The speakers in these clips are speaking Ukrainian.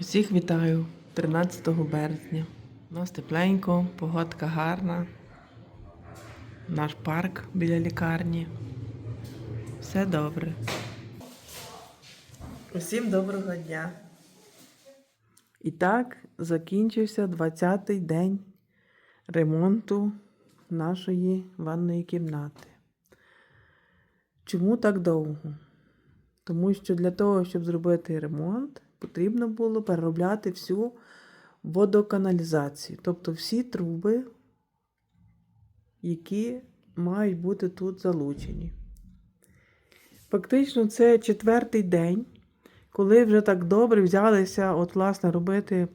Усіх вітаю 13 березня. У нас тепленько, погодка гарна. Наш парк біля лікарні. Все добре. Усім доброго дня. І так закінчився 20-й день ремонту нашої ванної кімнати. Чому так довго? Тому що для того, щоб зробити ремонт, потрібно було переробляти всю водоканалізацію, тобто всі труби, які мають бути тут залучені. Фактично, це четвертий день, коли вже так добре взялися, от, власне, робити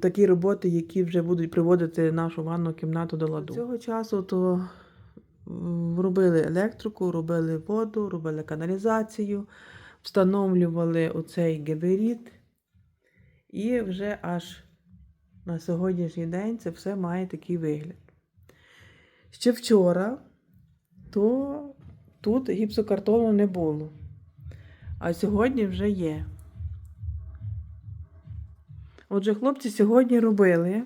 такі роботи, які вже будуть приводити нашу ванну кімнату до ладу. Цього часу то робили електрику, робили воду, робили каналізацію, встановлювали оцей геберіт. І вже аж на сьогоднішній день це все має такий вигляд. Ще вчора то тут гіпсокартону не було. А сьогодні вже є. Отже, хлопці сьогодні робили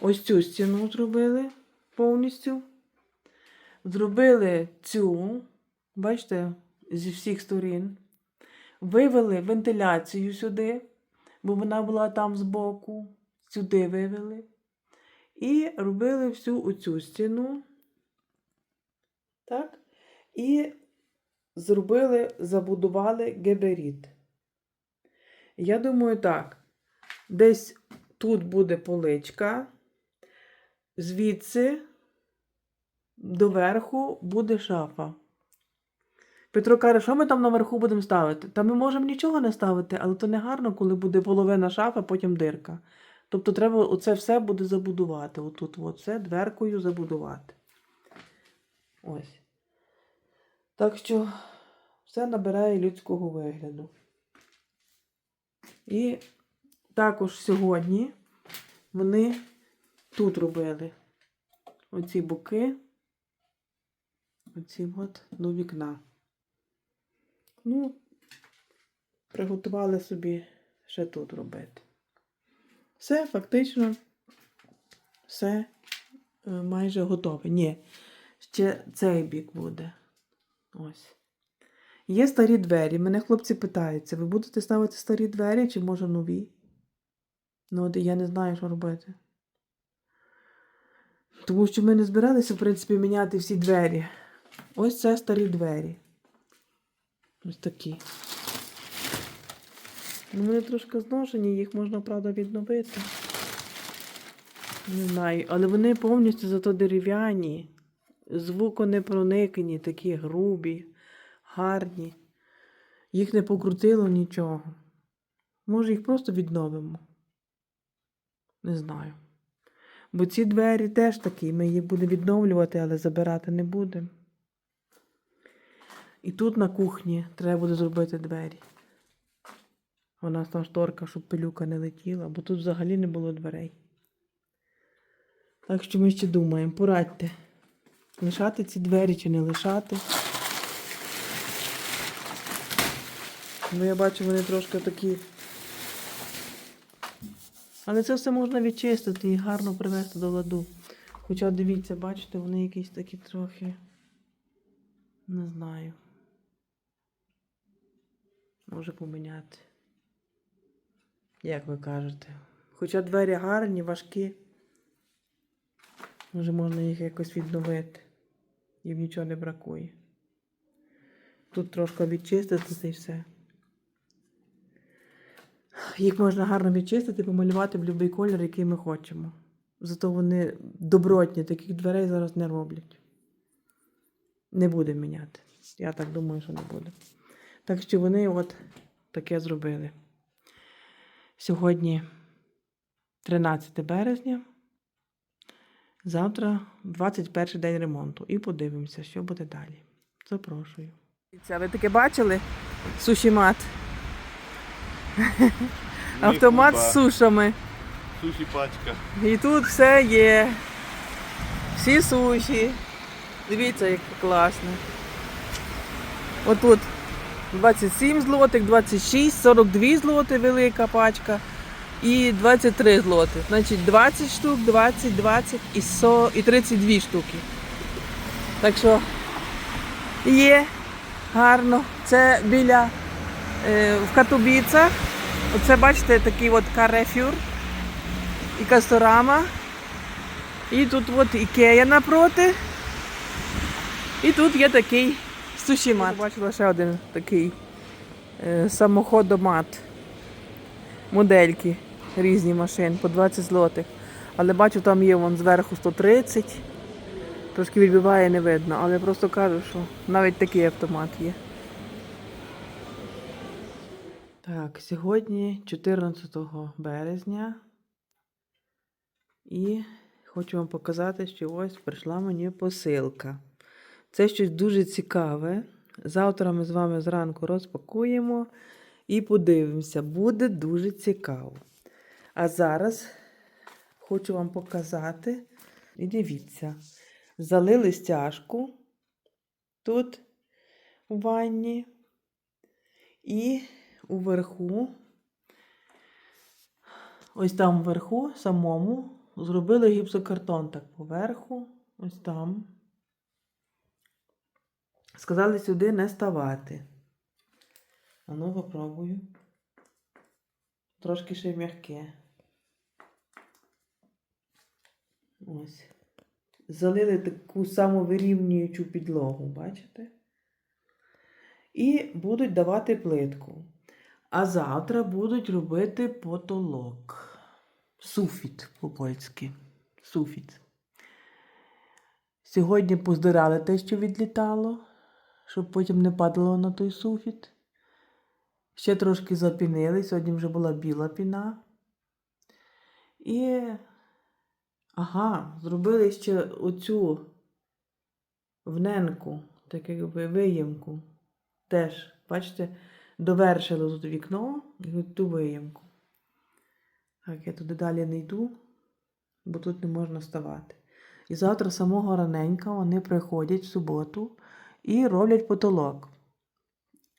ось цю стіну зробили повністю. Зробили цю, бачите, зі всіх сторін. Вивели вентиляцію сюди, бо вона була там збоку. Сюди вивели. І робили всю оцю стіну. Так? І зробили, забудували геберіт. Я думаю, так. Десь тут буде поличка, звідси доверху буде шафа. Петро каже, що ми там наверху будемо ставити? Та ми можемо нічого не ставити, але то не гарно, коли буде половина шафа, потім дирка. Тобто треба оце все буде забудувати. Отут от все дверкою забудувати. Ось. Так що все набирає людського вигляду. І також сьогодні вони тут робили оці боки, оці от до вікна. Ну, приготували собі ще тут робити. Все, фактично, все е, майже готове. Ні, ще цей бік буде. Ось. Є старі двері. Мене хлопці питаються, ви будете ставити старі двері чи може нові? Ну, от я не знаю, що робити. Тому що ми не збиралися, в принципі, міняти всі двері. Ось це старі двері. Ось такі. Ну, вони трошки зношені, їх можна, правда, відновити. Не знаю, але вони повністю зато дерев'яні, звуконепроникні, такі грубі, гарні. Їх не покрутило нічого. Може, їх просто відновимо. Не знаю. Бо ці двері теж такі, ми їх будемо відновлювати, але забирати не будемо. І тут на кухні треба буде зробити двері. У нас там шторка, щоб пилюка не летіла, бо тут взагалі не було дверей. Так що ми ще думаємо, порадьте, лишати ці двері чи не лишати. Бо я бачу, вони трошки такі. Але це все можна відчистити і гарно привести до ладу. Хоча дивіться, бачите, вони якісь такі трохи. Не знаю. Може поміняти. Як ви кажете? Хоча двері гарні, важкі. Може, можна їх якось відновити. Їм нічого не бракує. Тут трошки відчистити і все. Їх можна гарно відчистити, помалювати в будь-який колір, який ми хочемо. Зато вони добротні, таких дверей зараз не роблять. Не буде міняти. Я так думаю, що не буде. Так що вони от таке зробили. Сьогодні 13 березня. Завтра 21 день ремонту. І подивимося, що буде далі. Запрошую. Ви таке бачили? Сушімат. Автомат з сушами. Суші пачка. І тут все є. Всі суші. Дивіться, як класно. Отут 27 злотих, 26, 42 злоти велика пачка і 23 злоти. Значить 20 штук, 20, 20 і, 40, і 32 штуки. Так що є гарно. Це біля е, в Катубіцах. Оце бачите такий от карефюр і касторама. І тут от ікея напроти. І тут є такий сушімат. Я бачила ще один такий е, самоходомат. Модельки різні машин по 20 злотих. Але бачу, там є вон зверху 130. Трошки відбиває, не видно, але просто кажу, що навіть такий автомат є. Так, сьогодні 14 березня. І хочу вам показати, що ось прийшла мені посилка. Це щось дуже цікаве. Завтра ми з вами зранку розпакуємо і подивимося. Буде дуже цікаво. А зараз хочу вам показати. І дивіться, залили стяжку тут у ванні. І уверху, ось там вверху, самому, зробили гіпсокартон так поверху, ось там. Сказали сюди не ставати. А ну попробую. Трошки ще м'яке. Ось. Залили таку самовирівнюючу підлогу, бачите? І будуть давати плитку. А завтра будуть робити потолок. Суфіт по-польськи. Суфіт. Сьогодні поздирали те, що відлітало, щоб потім не падало на той суфіт. Ще трошки запінили. Сьогодні вже була біла піна. І, ага, зробили ще оцю вненку, так якби виємку. Теж, бачите, довершили тут вікно і ту виємку. Так, я туди далі не йду, бо тут не можна ставати. І завтра самого раненька вони приходять в суботу і роблять потолок.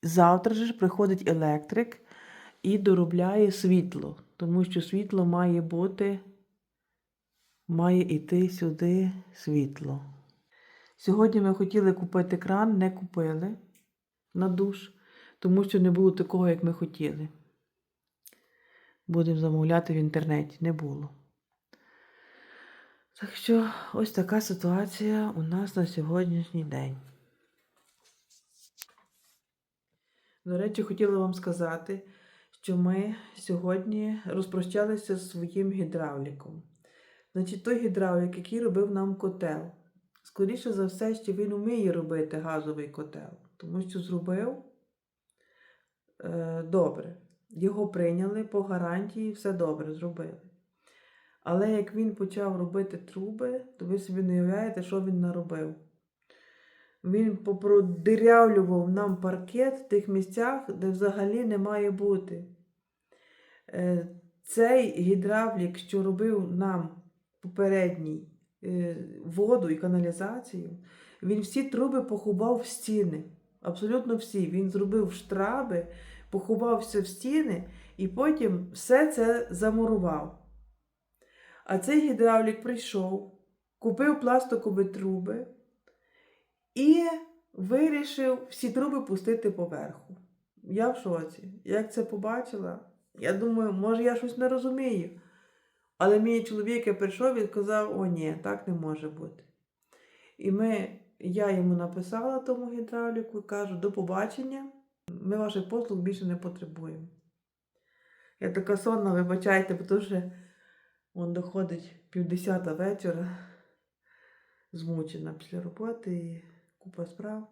Завтра ж приходить електрик і доробляє світло, тому що світло має бути, має йти сюди світло. Сьогодні ми хотіли купити кран, не купили на душ, тому що не було такого, як ми хотіли. Будемо замовляти в інтернеті, не було. Так що ось така ситуація у нас на сьогоднішній день. До речі, хотіла вам сказати, що ми сьогодні розпрощалися з своїм гідравліком. Значить, той гідравлік, який робив нам котел. Скоріше за все, що він вміє робити газовий котел, тому що зробив е, добре. Його прийняли по гарантії, все добре зробили. Але як він почав робити труби, то ви собі не уявляєте, що він наробив. Він попродирявлював нам паркет в тих місцях, де взагалі не має бути. Е, Цей гідравлік, що робив нам попередній е, воду і каналізацію, він всі труби поховав в стіни. Абсолютно всі. Він зробив штраби, поховався в стіни і потім все це замурував. А цей гідравлік прийшов, купив пластикові труби і вирішив всі труби пустити поверху. Я в шоці. Як це побачила, я думаю, може я щось не розумію. Але мій чоловік я прийшов і сказав: о, ні, так не може бути. І ми, я йому написала тому гідравліку і кажу, до побачення, ми ваших послуг більше не потребуємо. Я така сонна, вибачайте, бо то вже он доходить півдесята вечора, змучена після роботи купа справ.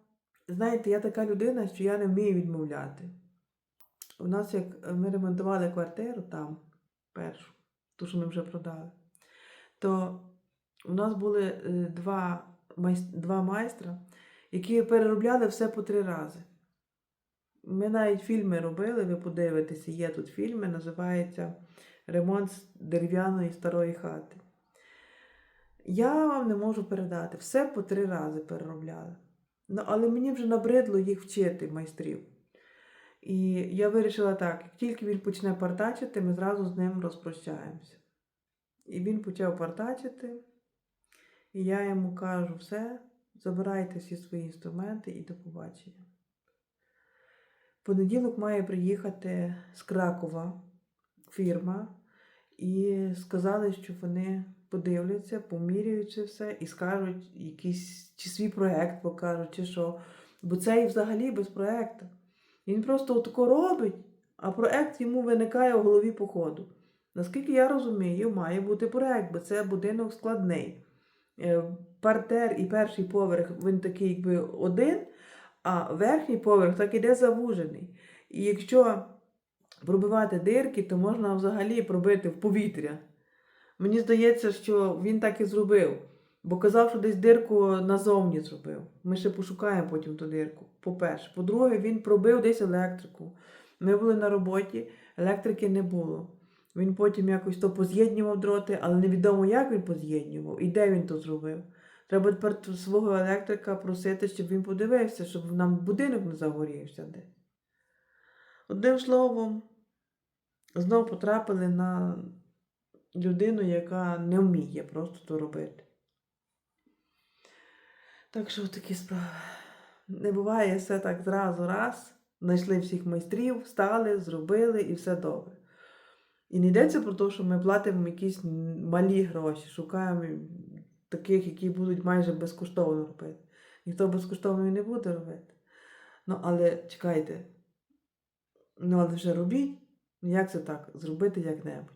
Знаєте, я така людина, що я не вмію відмовляти. У нас, як ми ремонтували квартиру там, першу, ту, що ми вже продали, то у нас були е, два, два майстра, які переробляли все по три рази. Ми навіть фільми робили, ви подивитеся, є тут фільми, називається Ремонт дерев'яної старої хати. Я вам не можу передати. Все по три рази переробляли. Ну, але мені вже набридло їх вчити майстрів. І я вирішила так: як тільки він почне партачити, ми зразу з ним розпрощаємося. І він почав партачити, і я йому кажу: все, забирайте всі свої інструменти і до побачення. Понеділок має приїхати з Кракова фірма, і сказали, що вони подивляться, поміряють все і скажуть якийсь чи свій проект покажуть, чи що. Бо це і взагалі без проекту. Він просто отако робить, а проект йому виникає в голові по ходу. Наскільки я розумію, має бути проект, бо це будинок складний. Е, Партер і перший поверх він такий якби один, а верхній поверх так іде завужений. І якщо пробивати дирки, то можна взагалі пробити в повітря. Мені здається, що він так і зробив, бо казав, що десь дирку назовні зробив. Ми ще пошукаємо потім ту дирку. По-перше. По-друге, він пробив десь електрику. Ми були на роботі, електрики не було. Він потім якось то поз'єднював дроти, але невідомо, як він поз'єднював і де він то зробив. Треба тепер свого електрика просити, щоб він подивився, щоб нам будинок не загорівся десь. Одним словом, знов потрапили на людину, яка не вміє просто то робити. Так що такі справи. Не буває все так зразу раз. Знайшли всіх майстрів, встали, зробили і все добре. І не йдеться про те, що ми платимо якісь малі гроші, шукаємо таких, які будуть майже безкоштовно робити. Ніхто безкоштовно і не буде робити. Ну, але чекайте, ну але вже робіть. Як це так? Зробити як-небудь.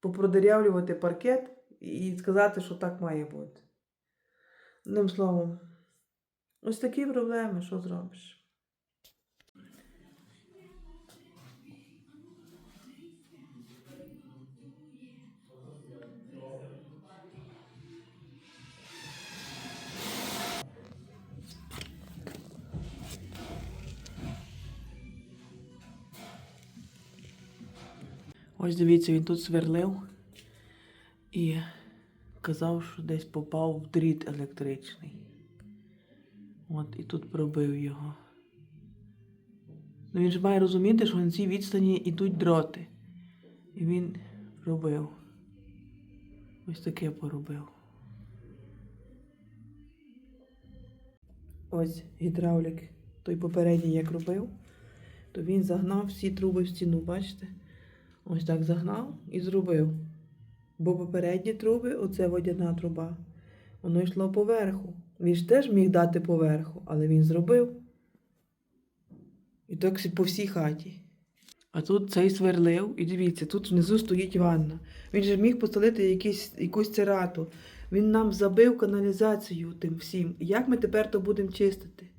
Попродерявлювати паркет і сказати, що так має бути. Одним словом, ось такі проблеми, що зробиш. Ось дивіться, він тут сверлив і казав, що десь попав в дріт електричний. От, і тут пробив його. Ну він ж має розуміти, що на цій відстані йдуть дроти. І він робив. Ось таке поробив. Ось гідравлік, той попередній як робив, то він загнав всі труби в стіну, бачите? Ось так загнав і зробив. Бо попередні труби, оце водяна труба, воно йшло поверху. Він ж теж міг дати поверху, але він зробив. І так по всій хаті. А тут цей сверлив, і дивіться, тут внизу стоїть ванна. Він же міг постелити якісь, якусь цирату. Він нам забив каналізацію тим всім. Як ми тепер то будемо чистити?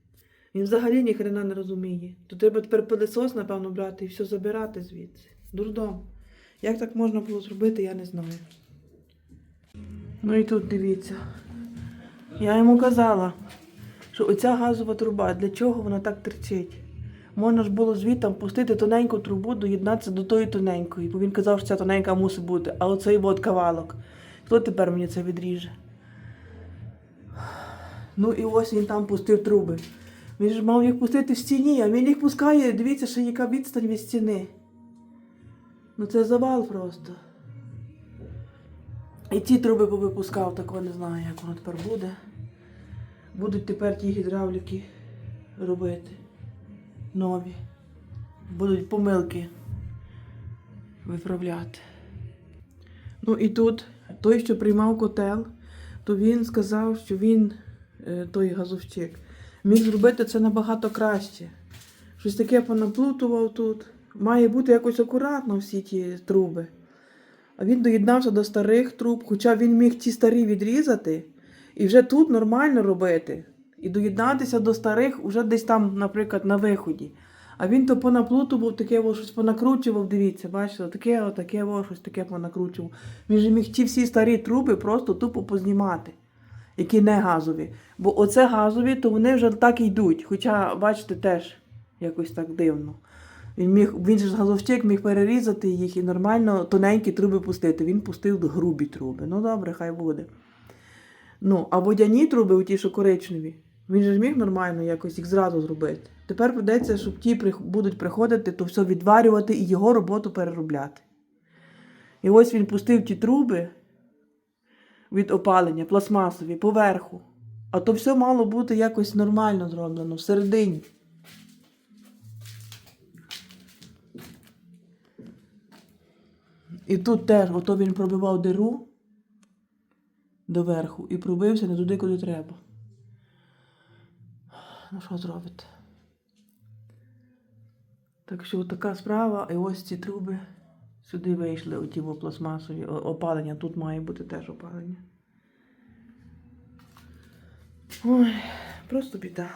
Він взагалі ніхрена не розуміє. То треба тепер пилисос, напевно, брати і все забирати звідси. Дурдом. Як так можна було зробити, я не знаю. Ну і тут дивіться. Я йому казала, що оця газова труба, для чого вона так терчить? Можна ж було звідти пустити тоненьку трубу, доєднатися до тої тоненької, бо він казав, що ця тоненька мусить бути, а оцей от кавалок. Хто тепер мені це відріже? Ну і ось він там пустив труби. Він ж мав їх пустити в стіні, а він їх пускає, дивіться, ще яка відстань від стіни. Ну це завал просто. І ті труби повипускав, такого не знаю, як воно тепер буде. Будуть тепер ті гідравліки робити. Нові. Будуть помилки виправляти. Ну і тут той, що приймав котел, то він сказав, що він, е, той газовщик, міг зробити це набагато краще. Щось таке понаплутував тут. Має бути якось акуратно всі ті труби. А він доєднався до старих труб, хоча він міг ті старі відрізати і вже тут нормально робити. І доєднатися до старих уже десь там, наприклад, на виході. А він то понаплутував, таке во щось понакручував, дивіться, бачите, таке, о, таке, во, щось таке понакручував. Він же міг ті всі старі труби просто тупо познімати, які не газові. Бо оце газові, то вони вже так і йдуть. Хоча, бачите, теж якось так дивно. Він міг, він ж газовщик міг перерізати їх і нормально тоненькі труби пустити. Він пустив грубі труби. Ну добре, хай буде. Ну, а водяні труби, ті, що коричневі, Він же ж міг нормально якось їх зразу зробити. Тепер придеться, щоб ті будуть приходити, то все відварювати і його роботу переробляти. І ось він пустив ті труби від опалення, пластмасові, поверху. А то все мало бути якось нормально зроблено всередині. І тут теж, ото він пробивав диру доверху і пробився не туди, куди треба. Ну що зробити? Так що така справа, і ось ці труби сюди вийшли, оті пластмасові опалення. Тут має бути теж опалення. Ой, просто біда.